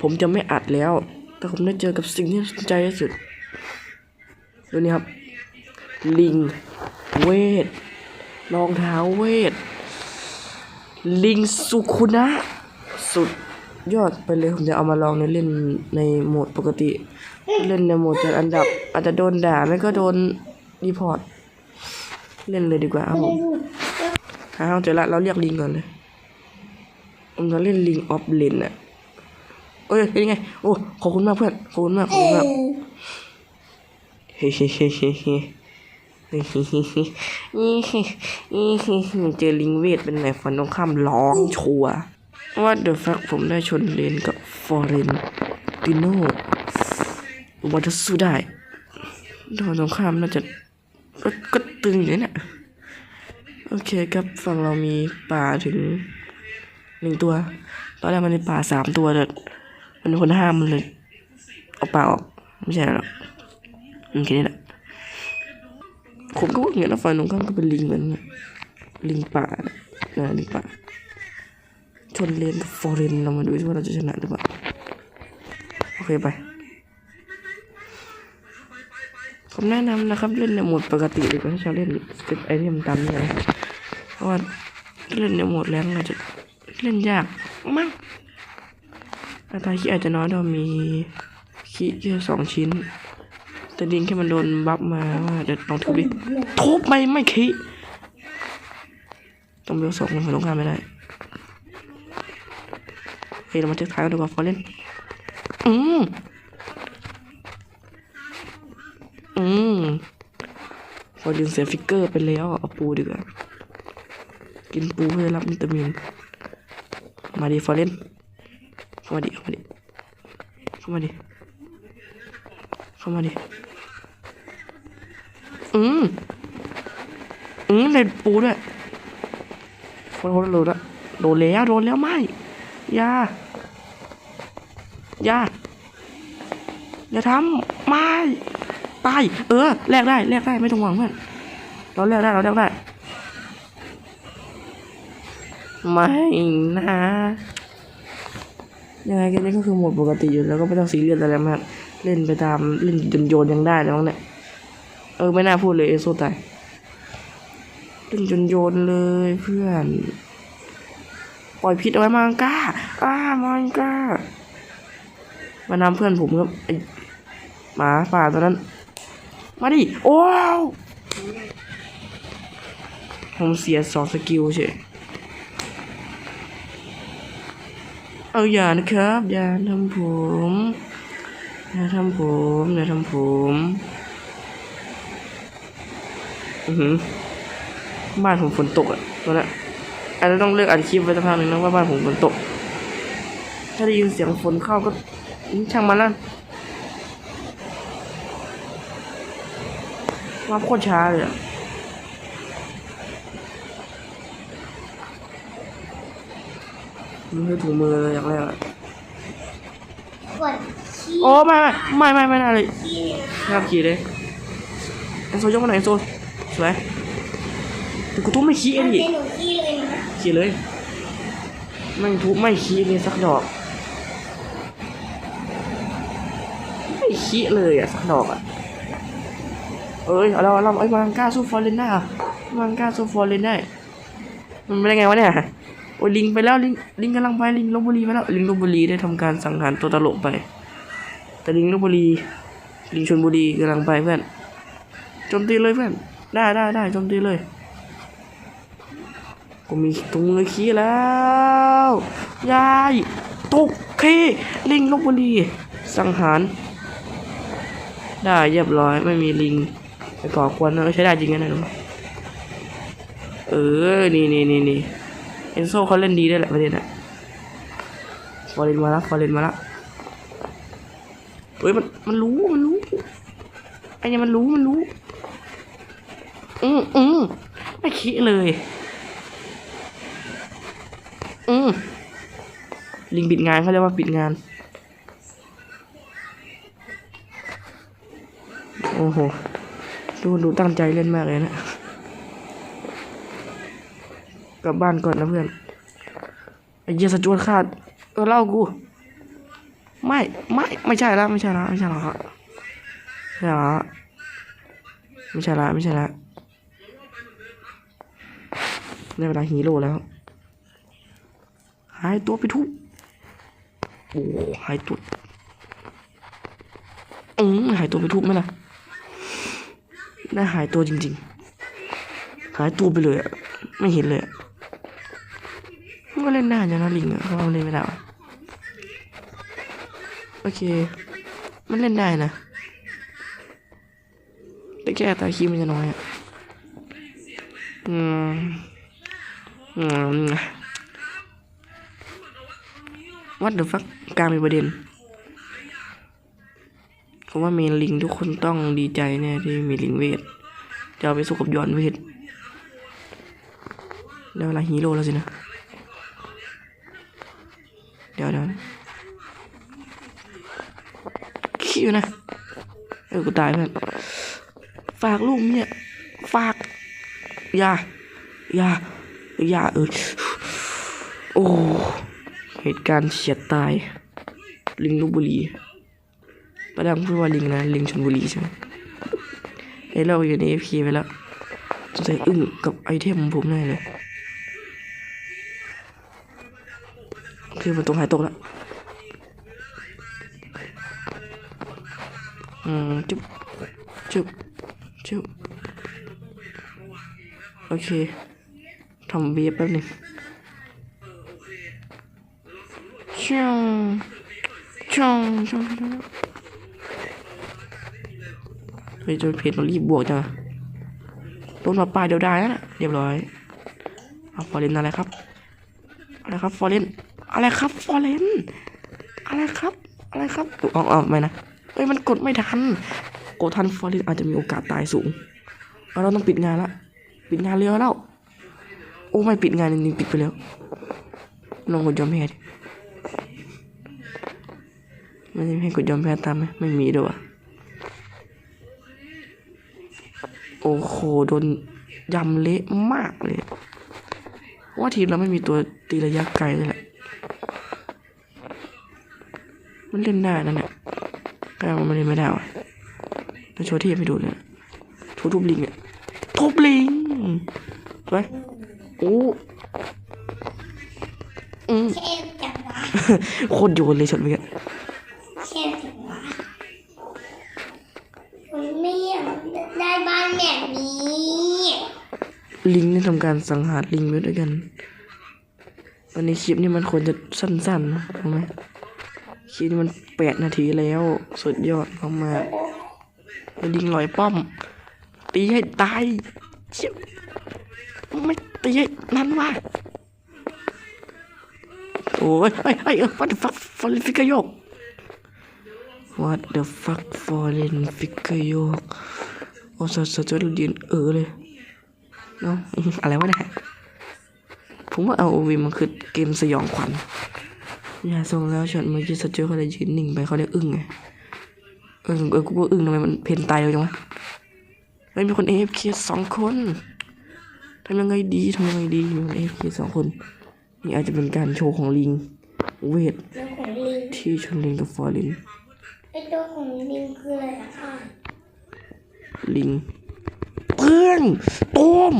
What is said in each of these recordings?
ผมจะไม่อัดแล้ว แต่ผมได้เจอกับสิ่งที่สนใจที่สุดดูนี่ครับ ลิง เวทรองเท้าเวท ลิงสุคุนะ สุดยอดไปเลย ผมจะเอามาลองในเล่นในโหมดปกติ เล่นในโหมดจัดอันดับ อาจจะโดนด่าไม่ก็โดนรีพอร์ต เล่นเลยดีกว่าครับผมหาเอาเจอละเราเรียกลิงก่อนเลยผมจะเล่นลิงออฟเลนอะ โอ้ยยังไง โอ้ขอบคุณมากเพื่อนขอบคุณมากขอบคุณมากเฮ้ยเฮ้ยเฮ้ยเฮ้ยเฮ้ยเฮ้ยเจอลิงเวทเป็นไหนฟันต้องข้ามร้องชัวว่าเดอะฟักผมได้ชนเลนกับฟอร์เรนติโน่วันจะสู้ได้ดอนตรงข้ามน่าจะก็ตึงอยู่เนี่ยโอเคครับฝั่งเรามีป่าถึงหนึ่งตัว ตอนแรกมันมีป่าสามตัวแต่ เป็นคนห้ามมันเลยเอาป่าออกไม่ใช่หรอกอืมแค่นี้แหละผมก็ว่าอย่างนี้นะฝ่ายตรงข้ามก็เป็นลิงเหมือนกันลิงป่านะลิงป่าชนเลนกับฟอร์เรนเรามาดูว่าเราจะชนะหรือเปล่าโอเคไปผมแนะนำนะครับเล่นในโหมดปกติดีกว่าถ้าจะเล่นสเต็ปไอเทมตามนี้นะเพราะว่าเล่นในโหมดแรงอาจจะเล่นยากมั้ง อัตราขี้อาจจะน้อยเรามีขี้แค่สองชิ้น แต่ดิงแค่มันโดนบัฟมาว่าเดี๋ยวลองทุบดิทุบไม่ไม่ขี้ต้องเบลสองมันลงข้ามไม่ได้เฮ้ยเรามาเช็คท้ายกันดีกว่าฟอร์เล่นอืมอืมฟอร์ดินเสียฟิกเกอร์ไปแล้วเอาปูดีกว่ากินปูเพื่อรับวิตามิน มาดิฟอร์เล่น เข้ามาดิ เข้ามาดิ เข้ามาดิ เข้ามาดิ อืมอืมเลยปูด้วยโคตรโคตรโดนละโดนแล้วโดนแล้วไม่ยายาอย่าทำไม่ตายเออแลกได้แลกได้ไม่ต้องหวังเพื่อนเราแลกได้เราแลกได้ ไม่นะ ยังไงกันนี่ก็คือโหมดปกติอยู่แล้วก็ไม่ต้องซีเรียสอะไรมากเล่นไปตามเล่นโยนโยนยังได้แล้วเนี่ยเออไม่น่าพูดเลยเอโซตายเล่นจนโยนเลยเพื่อน ปล่อยพิษเอาไว้มังก้าอ้ามังก้ามานำเพื่อนผมครับไอหมาป่าตัวนั้น มาดิโอ้ผมเสียสองสกิลเฉย เอาอย่านะครับ อย่าทำผมอย่าทำผมอย่าทำผมอือหือบ้านผมฝนตกอะตอนนั้นอาจจะต้องเลือกอัดคลิปไว้สักพักหนึ่งนะว่าบ้านผมฝนตก ถ้าได้ยินเสียงฝนเข้าก็ช่างมันละมาโคตรช้าเลยอะ มันคือถุงมือเลยอย่างแรกอะกดขี้โอ้ไม่ไม่ไม่ไม่ไม่น่าเลยขี้ห้ามขี่เลยเอ็นโซยกมาหน่อยเอ็นโซสวยแต่กูทุบไม่ขี้มันดิเป็นหนูขี้เลยนะขี่เลยไม่ทุบไม่ขี้เลยสักดอกไม่ขี้เลยอะสักดอกอะเอ้ยเอาเราเราไอ้ยมังกล้าสู้ฟอร์เรนได้อะมังกล้าสู้ฟอร์เรนได้มันเป็นยังไงวะเนี่ย โอ้ลิงไปแล้วลิงลิงกำลังไปลิงลบบุรีไปแล้วลิงลบบุรีได้ทำการสังหารตัวตลกไป แต่ลิงลบบุรี ลิงชนบุรีกำลังไปเพื่อนโจมตีเลยเพื่อนได้ได้ได้โจมตีเลยกูมีถุงมือขี้แล้วยายตกเคลิงลบบุรี สังหาร ได้เรียบร้อยไม่มีลิงไปก่อกวนนเออใช้ได้จริงนะเนี่เออ นี่นี่นี่นี่ อนโซเขาเล่นดีได้วยแหละประเด็นอะฟอร์เรนมาแล้วฟอร์เรนมาแล้วเฮ้ยมันมันรู้มันรู้ไอ้เนี่ยมันรู้มันรู้ อืมอืมไม่คิดเลย อืมลิงปิดงานเขาเรียกว่าปิดงาน โอ้โห ดูดูตั้งใจเล่นมากเลยนะ ก ลับบ้านก่อนนะเพื่อนไอ้เหี้ยสจวตขาดเออเล่ากูไม่ไม่ไม่ใช่แล้วไม่ใช่แล้วไม่ใช่แล้วไม่ใช่แล้วไม่ใช่แล้วไม่ใช่แล้วได้เวลาฮีโร่แล้ว หายตัวไปทุกโอ้หายตัวอืมหายตัวไปทุกไหมล่ะน่าหายตัวจริง ๆ หายตัวไปเลยอะไม่เห็นเลยอะ มันก็เล่นได้อย่างนะลิงอะเขาเล่นไม่ได้โอเค มันเล่นได้นะแต่แค่ตาคีมันจะน้อยอะอืมอืมวัดเดอฟักกลางมีประเด็นผมว่ามนลิงทุกคนต้องดีใจแน่ที่มีลิงเวทจะเอาไปสู้กับยอนเวทได้วเวลาฮีโร่แล้วสินะ เดี๋ยวเดี๋ยวคิวนะ เออกูตายเพื่อนฝากลูกเนี่ย ฝาก อย่า อย่า อย่าเออโอ้ เหตุการณ์เฉียดตาย ลิงลบบุรี ประดังพูดว่าลิงนะ ลิงชนบุรีใช่ไหมไอ้เราอยู่ในเอฟไปแล้วจะใส่อึ้งกับไอเทมของผมแน่เลย คือมันตรงหายตกแล้วอืมจุ๊บจุ๊บจุ๊บโอเคทำเบียร์แป๊บนึงช่องช่องช่องช่องเฮ้ยจะเพจเรารีบบวกจ้ะต้นมาปลายเดียวได้แล้วนะเรียบร้อยเอาฟอร์เรนอะไรครับอะไรครับฟอร์เรน อะไรครับฟอร์เรนอะไรครับ อะไรครับอ๋ออ๋อไม่นะเฮ้ยมันกดไม่ทันกดทันฟอร์เรนอาจจะมีโอกาสตายสูงเราต้องปิดงานละปิดงานเร็วแล้วโอ้ไม่ปิดงานจริงๆปิดไปแล้วลองกดยอมแพ้ดิไม่ได้ให้กดยอมแพ้ตามไหมไม่มีด้วยวะโอ้โหโดนยำเละมากเลยว่าทีมเราไม่มีตัวตีระยะไกลเลยแหละ มันเล่นได้นั่นแหละแต่มันเล่นไม่ได้วะต้องโชว์ที่ให้ดูเลยนะทุบทุบลิงเนี่ยทุบลิงไปโอ้อืมเชฟจังหวะโคตรโยนเลยช็อตเมื่อกี้เชฟจังหวะผมไม่อยากได้บ้านแบบนี้ ลิงได้ทำการสังหารลิงไว้ด้วยกัน ตอนนี้คลิปนี้มันควรจะสั้นๆนะรู้ไหม คลิปนี้มันแปดนาทีแล้ว สุดยอดมากๆแล้วลิงลอยป้อม ตีให้ตายเชี่ยไม่ตีให้นั่นว่าโอ้ยเฮ้ยเฮ้ what the fuck fallen figure โยก what the fuck fallen figure โยกโอ้สัสสัสจะยืนเออเลยเนาะอะไรวะเนี่ยผมว่า ROV มันคือเกมสยองขวัญ อย่าส่งแล้วช็อตเมื่อกี้สเจอเขาเลยยืนนิ่งไปเขาเรียกอึ้งไงเออเออกูว่าอึ้งทำไมมันเพนตายเลยจังวะเฮ้ยมีคน AFK สองคนทำยังไงดีทำยังไงดีมีคน AFK สองคน นี่อาจจะเป็นการโชว์ของลิง เวทตัวของลิงที่ชนลิงกับฟอร์ลินไอตัวของลิงคืออะไรอะคะลิงเพื่อนต้ม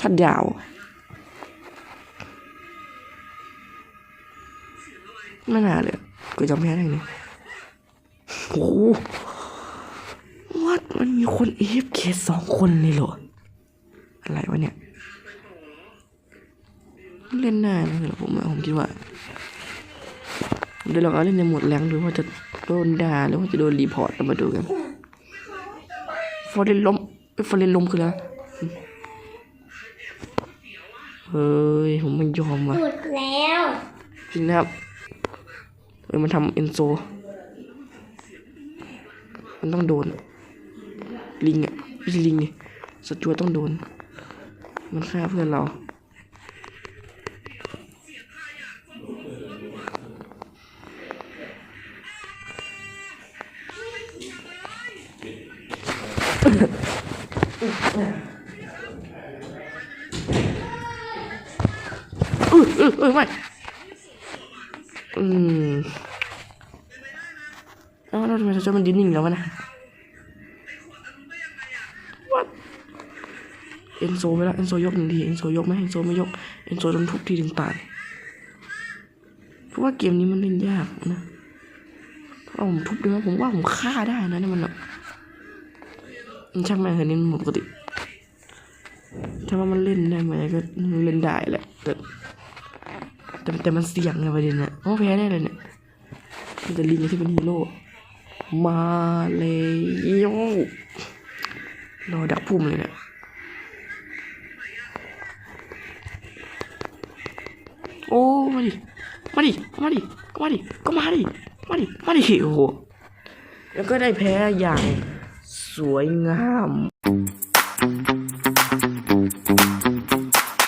ชัดยาว ไม่น่าเลยกูจำแพ้ได้ไงโอ้โหวัดมันมีคนเอฟเคสองคนเลยเหรอ อะไรวะเนี่ย เล่นได้นะเหรอผมอะผมคิดว่าเดี๋ยวเราเอาเล่นในโหมดแรงดูว่าจะโดนด่าหรือว่าจะโดนรีพอร์ตเรามาดูกันฟอร์เรนล้มเอ้ยฟอร์เรนล้มคืออะไรเฮ้ย ผมไม่ยอมว่ะหลุดแล้วจริงนะครับ เอ้ยมันทำเอนโซ มันต้องโดน ลิงอะไม่ใช่ลิงนี่สจวต้องโดน มันฆ่าเพื่อนเราเออเออเออไม่ อืมเอ้าแล้วทำไมจ้ามันดิ้นหนิ่งแล้ววะนะ What เอนโซไปแล้วเอนโซยกหนึ่งทีเอนโซยกไหมเอนโซไม่ยกเอนโซโดนทุบทีถึงตายเพราะว่าเกมนี้มันเล่นยากนะถ้าผมทุบด้ไหมผมว่าผมฆ่าได้นะเนี่ยมันแบบมันช่างแม่งเถอะนี่มันปกติถ้าว่ามันเล่นได้ไหมก็เล่นได้แหละแต่ แต่แต่มันเสี่ยงไงประเด็นเนี่ยเพราะแพ้แน่เลยเนี่ยมันจะลิงที่เป็นฮีโร่ มาเลยรอดักพุ่มเลยเนี่ยโอ้มาดิ มาดิ มาดิมาดิ ก็มาดิ มาดิ มาดิ โอ้โห แล้วก็ได้แพ้อย่างสวยงาม